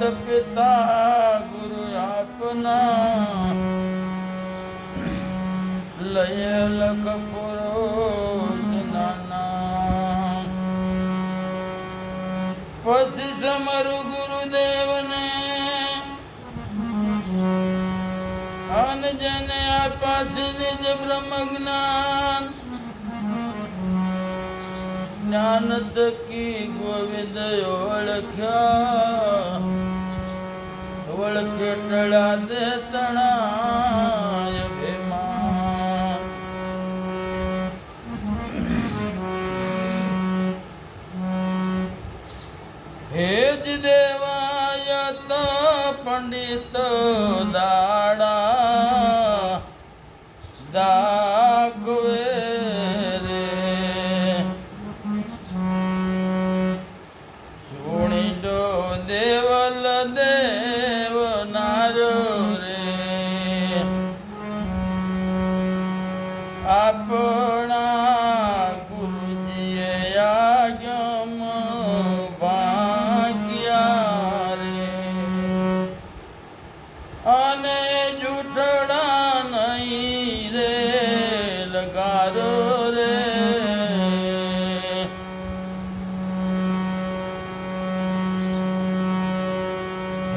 માત પિતા ગુરુ આપના લય લખ પુરુષ નાના. પછી તમારું ગુરુદેવને અન જેને આપ્યા છે નિજ બ્રહ્મ જ્ઞાન. જ્ઞાન તકી ગોવિંદ ઓળખ્યા. ઓળખે ટળા દે તણાય ભેજ દેવાય પંડિત દાડા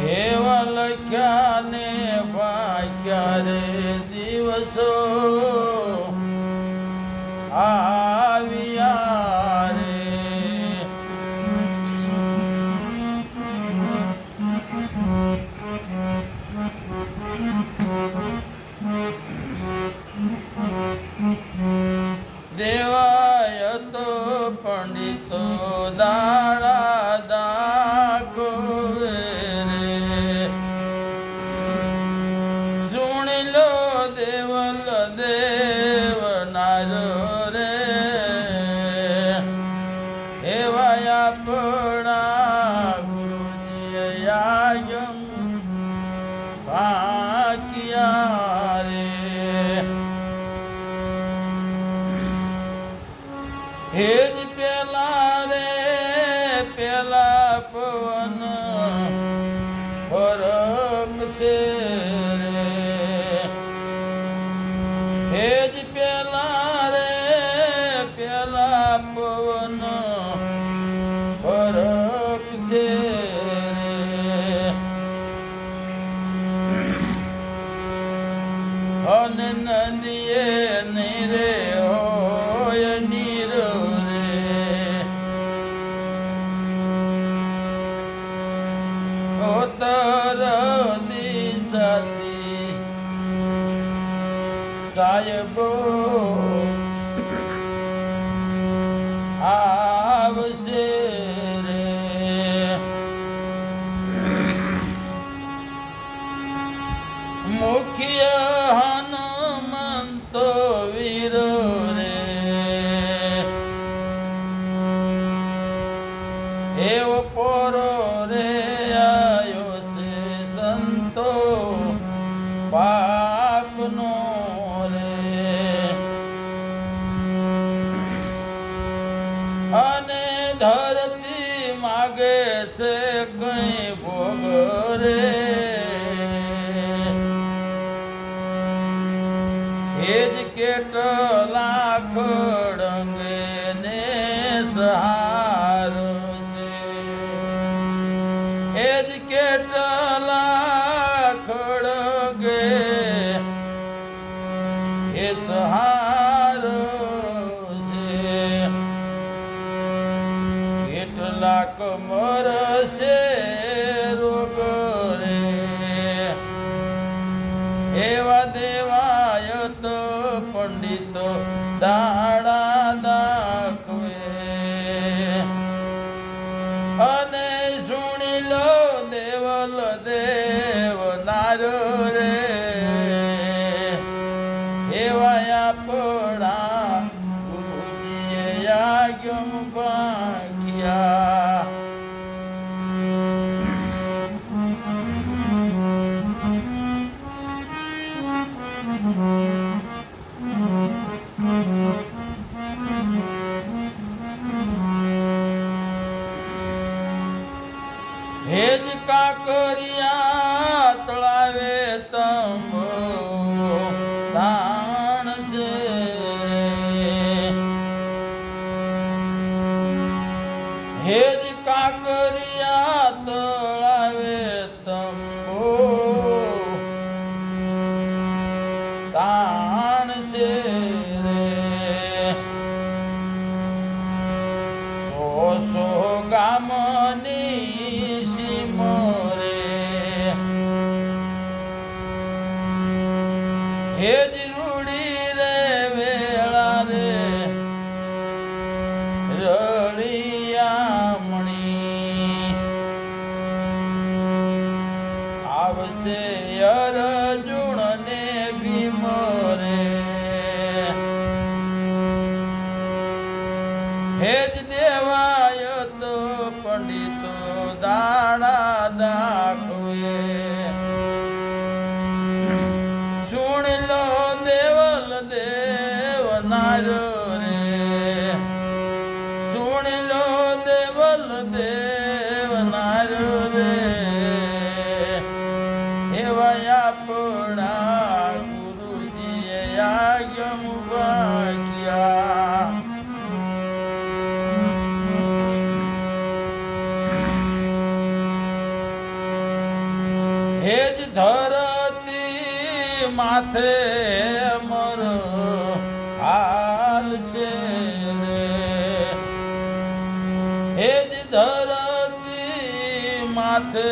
એવા લખ્યા દિવસો. આવ્યા દેવાય તો પંડિતો હેજ પેલા રે હેજ કેટલા ખડંગે ને સહારો છે. એજ કેટલા ખડગે એ સહારો છે. કેટલાક મરશે રોગ રે. એવા દેવાય તો પંડિતો હે જ ધરતી માથે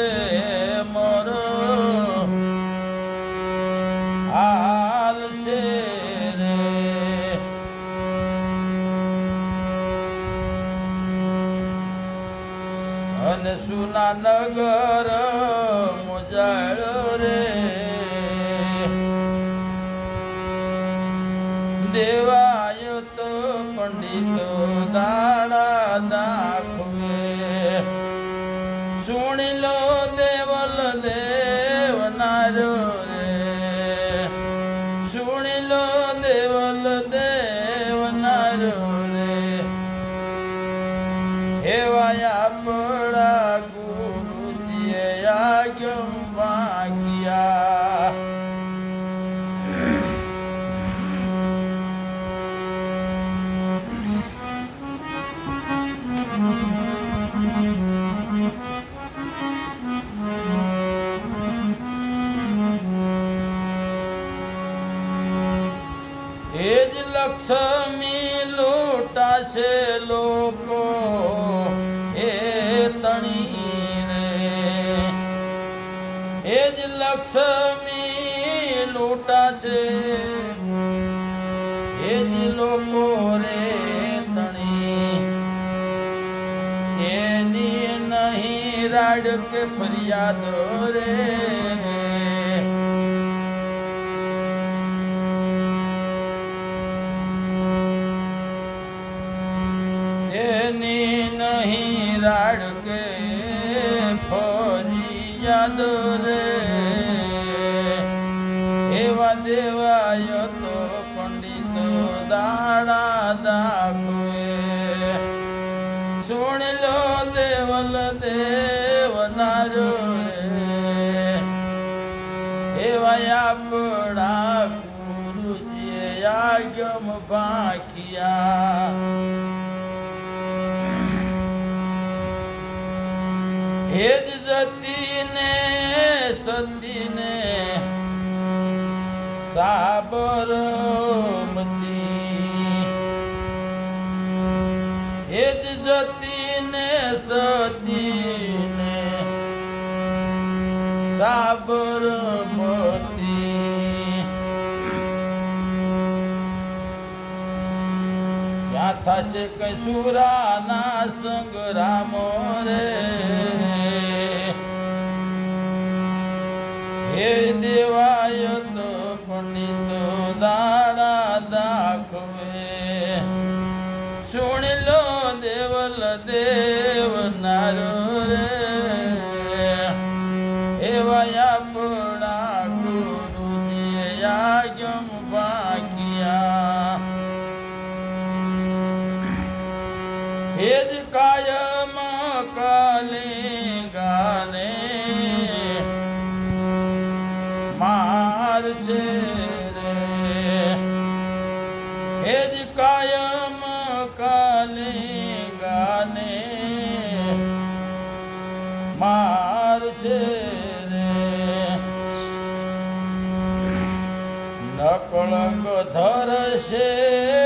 મરો. અને સુના નગર લક્ષ્મી લૂંટાશે લોકો. એ તણી રે એ જ લક્ષ્મી લૂંટાશે. એ જ લોકો રે તણી. એની નહીં રાડ કે ફરિયાદ રે. દાખવે. સુણ લો દેવલ દેવ નારો એવા આપણા ગુરુજીએ આગમ ભાખ્યા હે જ જતીને સતીને સાબરમતી સતીને સાબરમતી. ત્યાં થશે કઈ સુરાના સંગ્રામો રે? હે દેવાય તો પંડિતો છે રે એ જ કાયમ કાલે ગાને. માર છે રે. નકળંગ ધરશે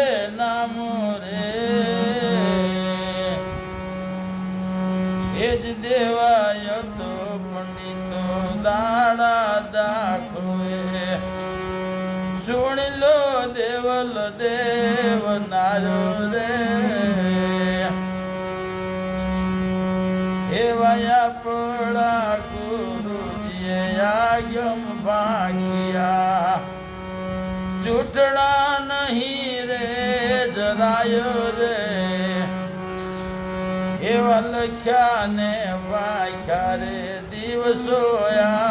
નારો રે. એવાયા પોળા ગુરુજીએ આગમ ભાગ્યા. ચૂંટણા નહીં રે, જરાયો રે. એવા લખ્યા ને વાખ્યા રે, દિવસો આવ્યા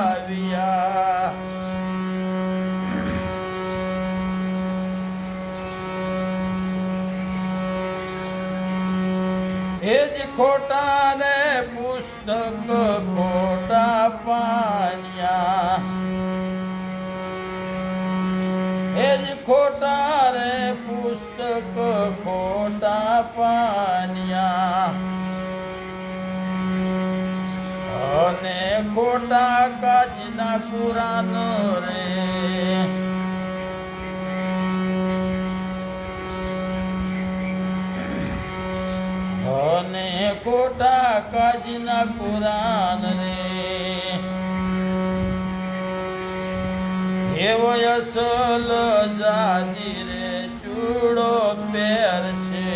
ખોટા રે પુસ્તક ખોટા પાણ્યા. એ જ ખોટા રે પુસ્તક ખોટા પાણ્યા. અને ખોટા કાજના કુરાન રે. અને ખોટા કાજના કુરાન રે. એવો અસલ જાજી રે, ચૂડો પેર છે.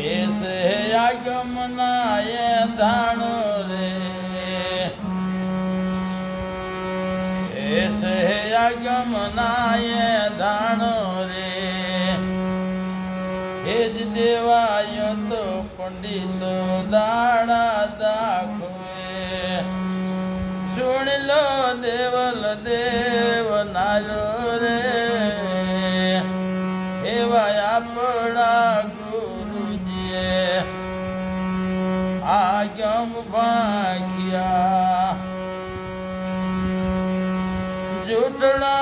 એ સે આગમના એ ધાણ રે. એ સે આગમના એ દેવાય તો પંડિતો દાડા દાખવે. સુણ લો દેવલ દેવ નારો રે. એવા આપણા ગુરુજીએ આગમ ભાગ્યા જૂઠડા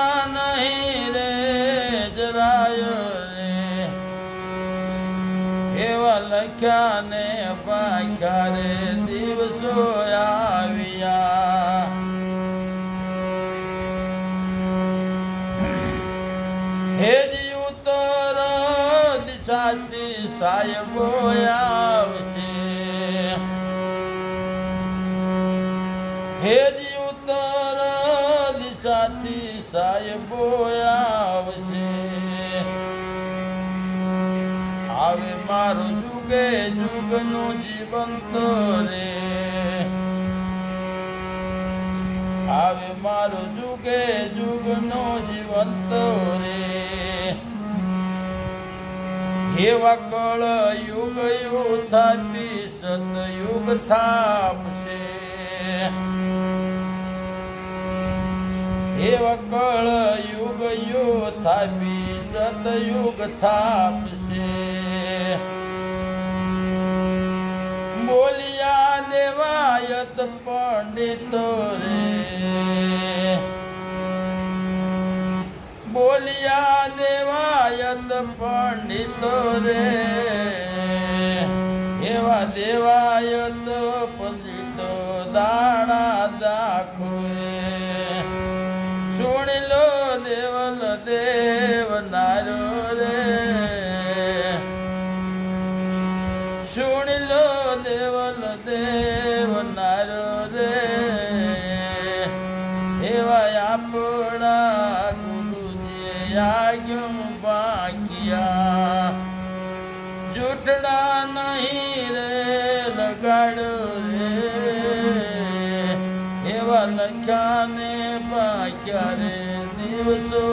લખ્યા ને પાખ્યા રે દિવસો આવ્યા. હે જી ઉત્તર સાચી સાહેબો આવશે જુગે જુગનું જીવંત રે. આવે મારું જુગે જુગનું જીવંત રે. એવા કળ યુગ યુગ થાપી સતયુગ થાપશે. એવા કળ યુગ યુગ થાપી સતયુગ થાપશે. દેવાયત પંડિતો રે. બોલિયા દેવાયત પંડિતો રે. એવા દેવાયત એવા આપણા ગુરુજે આગમ બાકિયા જૂઠડા નહીં રે, લગાડો રે. એવા લખ્યા ને બાક્યા રે, દિવસો